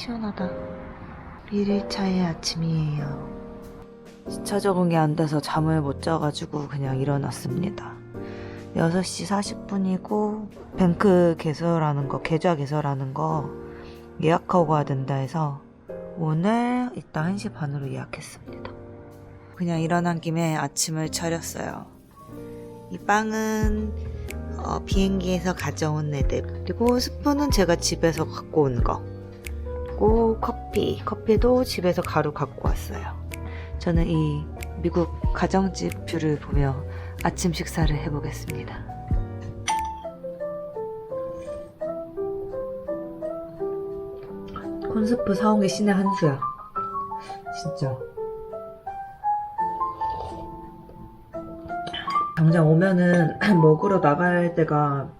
시원하다. 1일차의 아침이에요. 시차 적응이 안 돼서 잠을 못 자가지고 그냥 일어났습니다. 6시 40분이고 뱅크 개설하는 거, 계좌 개설하는 거 예약하고 가야 된다 해서 오늘 이따 1시 반으로 예약했습니다. 그냥 일어난 김에 아침을 차렸어요. 이 빵은 어, 비행기에서 가져온 애들 그리고 스푼은 제가 집에서 갖고 온 거. 그리고 커피, 커피도 집에서 가루 갖고 왔어요. 저는 이 미국 가정집 뷰를 보며 아침 식사를 해보겠습니다. 콘스프 사온 게 신의 한 수야. 진짜. 당장 오면은 먹으러 나갈 데가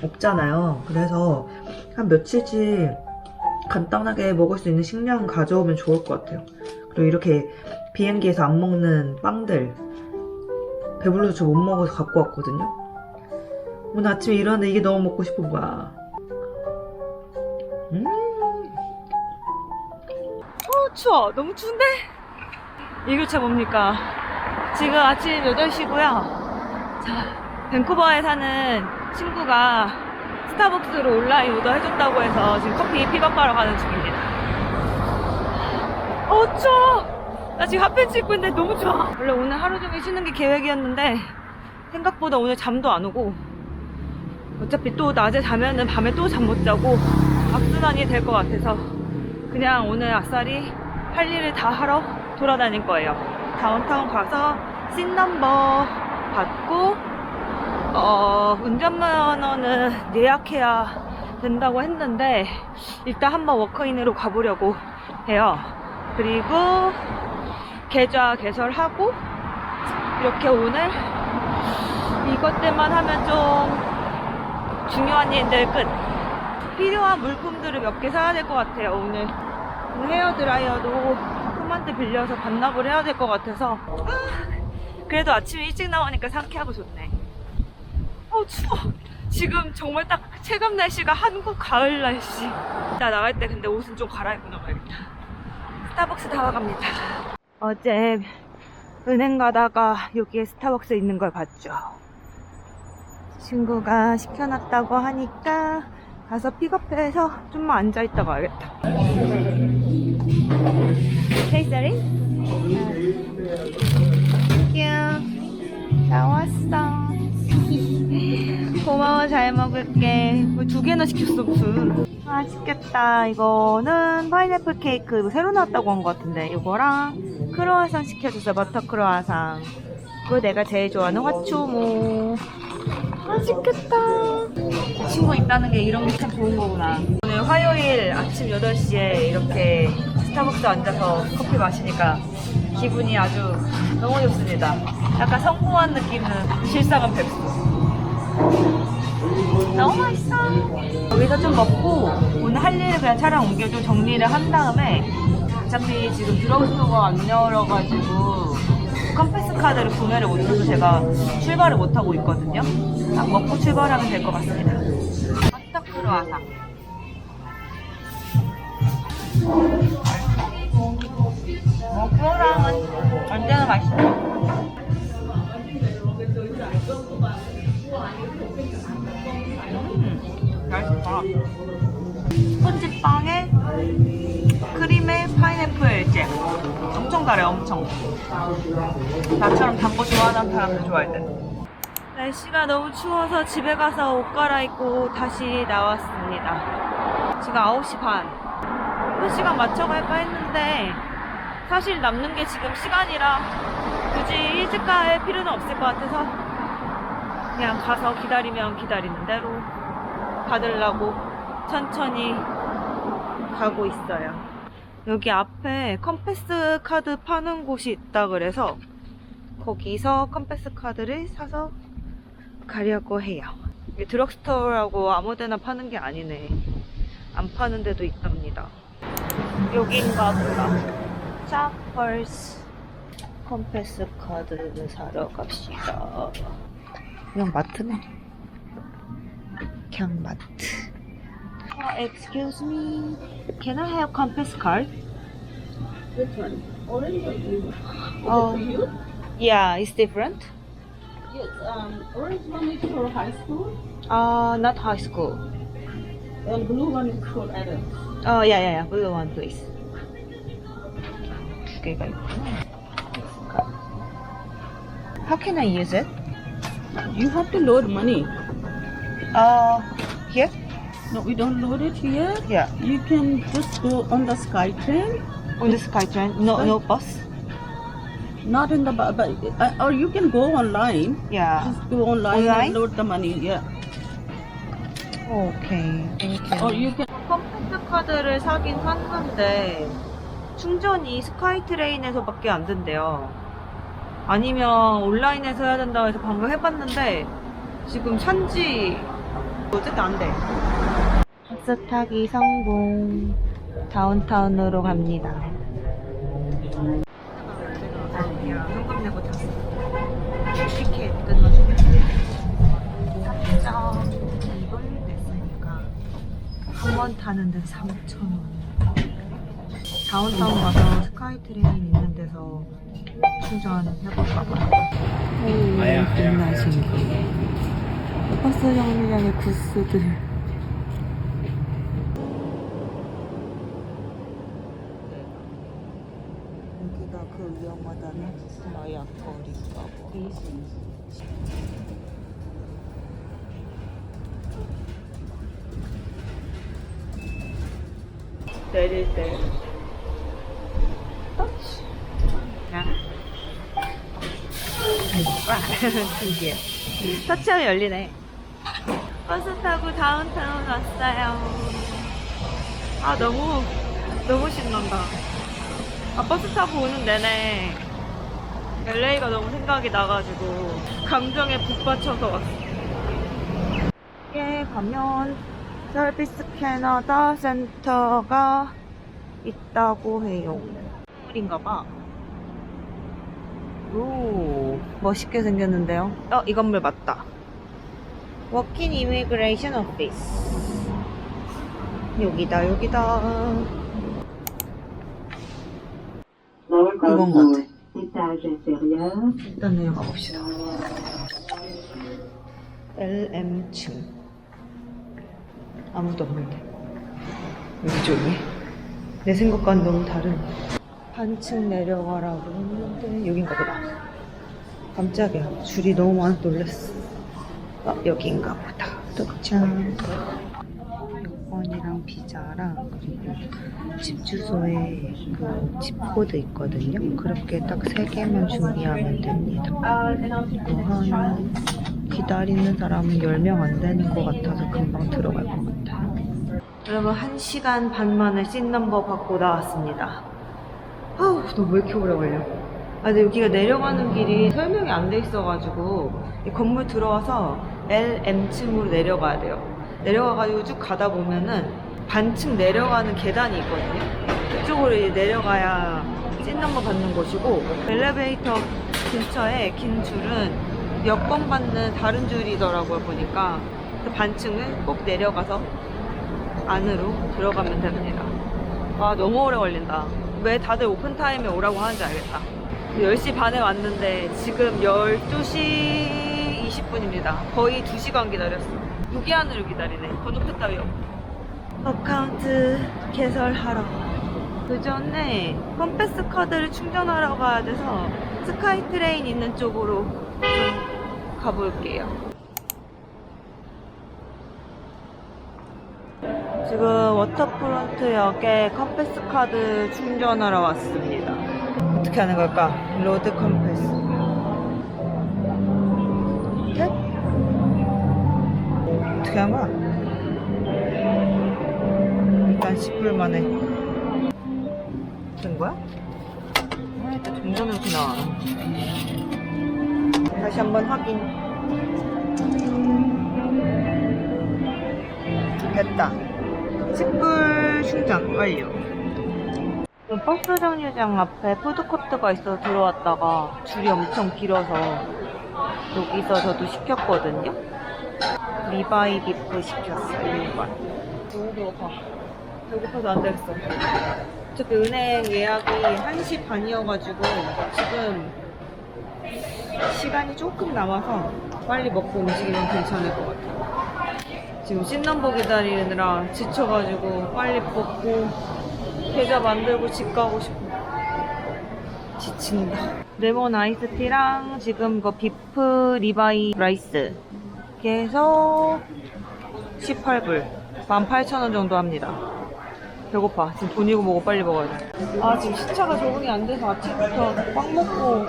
없잖아요. 그래서 한 며칠치 간단하게 먹을 수 있는 식량 가져오면 좋을 것 같아요. 그리고 이렇게 비행기에서 안 먹는 빵들 배불러서 저 못 먹어서 갖고 왔거든요. 오늘 아침에 일어났는데 이게 너무 먹고 싶은 거야. 음. 어, 추워. 너무 추운데? 이 교차 뭡니까? 지금 아침 8시고요. 자, 밴쿠버에 사는 친구가 스타벅스로 온라인 오더 해줬다고 해서 지금 커피 픽업하러 가는 중입니다. 어, 추워! 나 지금 핫팬츠 입고 있는데 너무 추워. 원래 오늘 하루 종일 쉬는 게 계획이었는데 생각보다 오늘 잠도 안 오고 어차피 또 낮에 자면은 밤에 또 잠 못 자고 악순환이 될 것 같아서 그냥 오늘 아싸리 할 일을 다 하러 돌아다닐 거예요. 다운타운 가서 씬 넘버 받고 어, 운전면허는 예약해야 된다고 했는데 일단 한번 워크인으로 가보려고 해요. 그리고 계좌 개설하고 이렇게 오늘 이것들만 하면 좀 중요한 일들 끝. 필요한 물품들을 몇 개 사야 될 것 같아요 오늘. 오늘 헤어 드라이어도 톰한테 빌려서 반납을 해야 될 것 같아서 아, 그래도 아침에 일찍 나오니까 상쾌하고 좋네. 어 추워. 지금 정말 딱 체감 날씨가 한국 가을 날씨. 이따 나갈 때 근데 옷은 좀 갈아입고 나가야겠다. 스타벅스 다가갑니다. 어제 은행 가다가 여기에 스타벅스 있는 걸 봤죠. 친구가 시켜놨다고 하니까 가서 픽업해서 좀만 앉아있다 가야겠다. 케이스리? 땡큐. 다 왔어. 고마워, 잘 먹을게. 뭐두 개나 시켰어, 무슨. 맛있겠다. 이거는 파인애플 케이크 이거 새로 나왔다고 한 것 같은데. 이거랑 크로와상 시켜줬어, 버터 크로와상. 그거 내가 제일 좋아하는 화초모. 맛있겠다. 친구 있다는 게 이런 게 참 좋은 거구나. 오늘 화요일 아침 8시에 이렇게 스타벅스 앉아서 커피 마시니까 기분이 아주 너무 좋습니다. 약간 성공한 느낌은 실상은 백수. 너무 맛있어. 여기서 좀 먹고 오늘 할 일을 그냥 차량 옮겨 좀 정리를 한 다음에 어차피 지금 드러그스토어가 안 열어가지고 컴패스 카드를 구매를 못해서 제가 출발을 못하고 있거든요. 딱 먹고 출발하면 될 것 같습니다. 버터크루 아상. 어, 크로랑은 언제나 맛있죠. 달아요, 엄청. 나처럼 단 거 좋아하는 사람들 좋아할 때. 날씨가 너무 추워서 집에 가서 옷 갈아입고 다시 나왔습니다. 지금 9시 반. 한 시간 맞춰갈까 했는데 사실 남는 게 지금 시간이라 굳이 일찍 갈 필요는 없을 것 같아서 그냥 가서 기다리면 기다리는 대로 받으려고 천천히 가고 있어요. 여기 앞에 컴패스 카드 파는 곳이 있다 그래서 거기서 컴패스 카드를 사서 가려고 해요. 드럭스토어라고 아무데나 파는 게 아니네. 안 파는 데도 있답니다. 여긴가 보다. 샤펄스 컴패스 카드를 사러 갑시다. 그냥 마트네. 그냥 마트. Excuse me, can I have Compass card? Which one? Orange or blue? Oh, yeah, it's different. Yes, um, orange one is for high school. Uh, not high school. And blue one is for adults. Oh, yeah, yeah, yeah, blue one, please. Okay, guys. How can I use it? You have to load money. Uh, here? No, we don't load it here. Yeah. You can just go on the SkyTrain, On the SkyTrain? No, no bus? not in the bu- but uh, or you can go online. Yeah. Just go online, Online? and load the money. Yeah. Okay. Thank you. Or you can. 컴퓨터 카드를 사긴 샀는데 충전이 스카이트레인에서밖에 안 된대요. 아니면 온라인에서 해야 된다고 해서 방금 해봤는데 지금 산지 어쨌든 안 돼. 버스 타기 성공. 다운타운으로 갑니다. 아니야, 현금 내고 탔어. 티켓 끊어주고. 3.2불 냈으니까 한 번 타는데 3,000원. 다운타운 가서 스카이트레인 있는 데서 충전해볼까 봐요. 끝나신 거. 버스 정류장의 구스들. 그 위험하다는 마약 거리인가 봐. 내릴 때. 신기해 터치하면 열리네. 버스 타고 다운타운 왔어요. 아 너무 너무 신난다 아 버스 타고 오는 내내 LA가 너무 생각이 나가지고 감정에 북받쳐서 왔어 여기에 가면 서비스 캐나다 센터가 있다고 해요. 건물인가 봐. 오, 멋있게 생겼는데요. 어, 이 건물 맞다. 워킹 이미그레이션 오피스. 여기다, 여기다. 이건 것 같아. 일단 내려가 봅시다. LM층. 아무도 없는데. 여기 조용해. 내 생각과는 너무 다른. 반층 내려가라고 했는데, 여긴가 보다. 깜짝이야. 줄이 너무 많아 놀랐어. 아, 여긴가 보다. 도착. 비자랑 그리고 집 주소에 그 집 코드 있거든요. 그렇게 딱 세 개만 준비하면 됩니다. 이거 한 기다리는 사람은 10명 안 되는 것 같아서 금방 들어갈 것 같아요. 여러분 1시간 반 만에 씬 넘버 받고 나왔습니다. 아우 너왜 이렇게 오래 걸려? 아 근데 여기가 내려가는 길이 설명이 안 돼 있어가지고 이 건물 들어와서 LM층으로 내려가야 돼요. 내려가가지고 쭉 가다 보면은 반층 내려가는 계단이 있거든요. 이쪽으로 이제 내려가야 씬 넘버 받는 곳이고 엘리베이터 근처에 긴 줄은 여권 받는 다른 줄이더라고요 보니까 그래서 반층을 꼭 내려가서 안으로 들어가면 됩니다. 와 너무 오래 걸린다. 왜 다들 오픈 타임에 오라고 하는지 알겠다. 10시 반에 왔는데 지금 12시 20분입니다. 거의 2시간 기다렸어. 무기한으로 기다리네. 번호표 따위 없고. 어카운트 개설하러. 그 전에 컴패스 카드를 충전하러 가야 돼서 스카이트레인 있는 쪽으로 좀 가볼게요. 지금 워터프론트 역에 컴패스 카드 충전하러 왔습니다. 어떻게 하는 걸까? 로드 컴패스. 탭? 어떻게 한 거야? 10불 만에. 된 거야? 아, 일단 이렇게 나와. 다시 한번 확인. 됐다. 10불 충전 완료. 버스 정류장 앞에 푸드코트가 있어서 들어왔다가 줄이 엄청 길어서 여기서 저도 시켰거든요. 리바이 비프 시켰어요, 1번. 너무 배고파. 배고파서 안 되겠어. 어차피 은행 예약이 1시 반이어가지고 지금 시간이 조금 남아서 빨리 먹고 움직이면 괜찮을 것 같아. 지금 씻는보 기다리느라 지쳐가지고 빨리 먹고 계좌 만들고 집 가고 싶어. 지친다. 레몬 아이스티랑 지금 이거 비프 리바이 라이스. 해서 18불. 18,000원 정도 합니다. 배고파. 지금 돈이고 뭐고 빨리 먹어야 돼. 아, 지금 시차가 적응이 안 돼서 아침부터 빵 먹고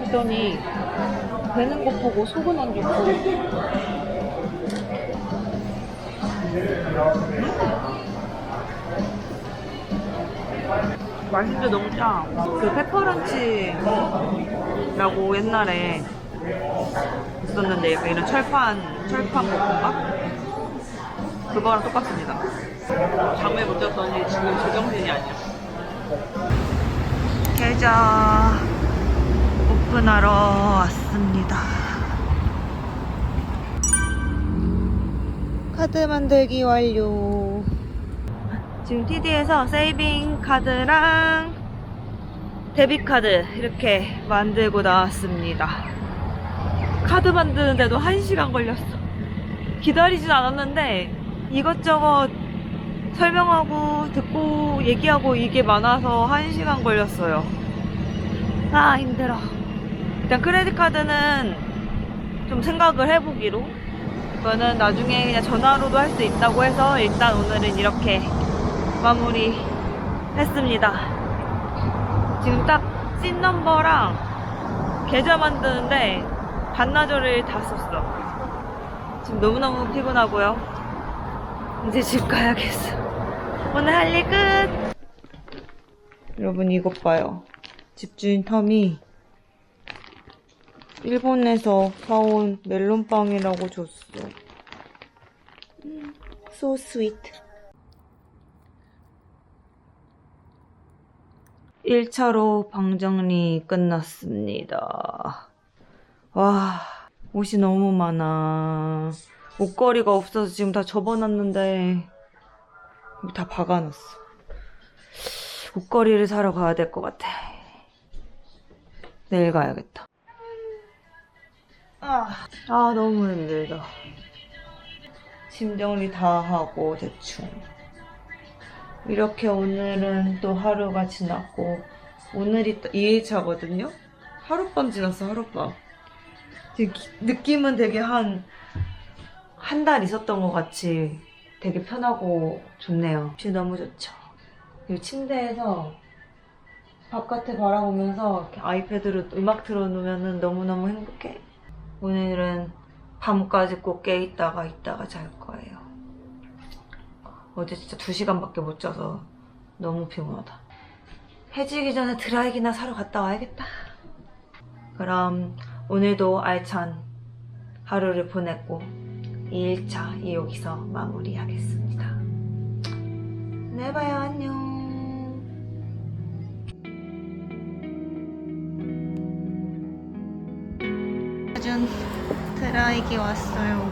했더니 배는 고프고 속은 안 좋고. 맛있는데 너무 짜. 그 페퍼런치라고 옛날에 있었는데 약간 이런 철판, 철판 볶음밥? 그거랑 똑같습니다. 잠을 못 잤더니 지금 제정신이 아니야. 계좌 오픈하러 왔습니다. 카드 만들기 완료. 지금 TD에서 세이빙 카드랑 데뷔 카드 이렇게 만들고 나왔습니다. 카드 만드는데도 1시간 걸렸어. 기다리진 않았는데 이것저것 설명하고 듣고 얘기하고 이게 많아서 1시간 걸렸어요. 아, 힘들어. 일단 크레딧 카드는 좀 생각을 해보기로. 이거는 나중에 그냥 전화로도 할 수 있다고 해서 일단 오늘은 이렇게 마무리 했습니다. 지금 딱 찐 넘버랑 계좌 만드는데 반나절을 다 썼어. 지금 너무너무 피곤하고요. 이제 집 가야겠어. 오늘 할 일 끝! 여러분 이것 봐요. 집주인 텀이 일본에서 사온 멜론빵이라고 줬어. 음, so sweet. 1차로 방 정리 끝났습니다. 와, 옷이 너무 많아. 옷걸이가 없어서 지금 다 접어놨는데, 다 박아놨어. 옷걸이를 사러 가야 될 것 같아. 내일 가야겠다. 아, 아, 너무 힘들다. 짐 정리 다 하고, 대충. 이렇게 오늘은 또 하루가 지났고, 오늘이 또 2일차거든요? 하룻밤 지났어, 하룻밤. 느낌은 되게 한, 한 달 있었던 것 같이 되게 편하고 좋네요. 진짜 너무 좋죠. 그리고 침대에서 바깥에 바라보면서 아이패드로 음악 틀어놓으면 너무너무 행복해. 오늘은 밤까지 꼭 깨 있다가 있다가 잘 거예요. 어제 진짜 2시간밖에 못 자서 너무 피곤하다. 해지기 전에 드라이기나 사러 갔다 와야겠다. 그럼 오늘도 알찬 하루를 보냈고 2일차 여기서 마무리하겠습니다. 네 봐요 안녕. 짜잔 드라이기 왔어요.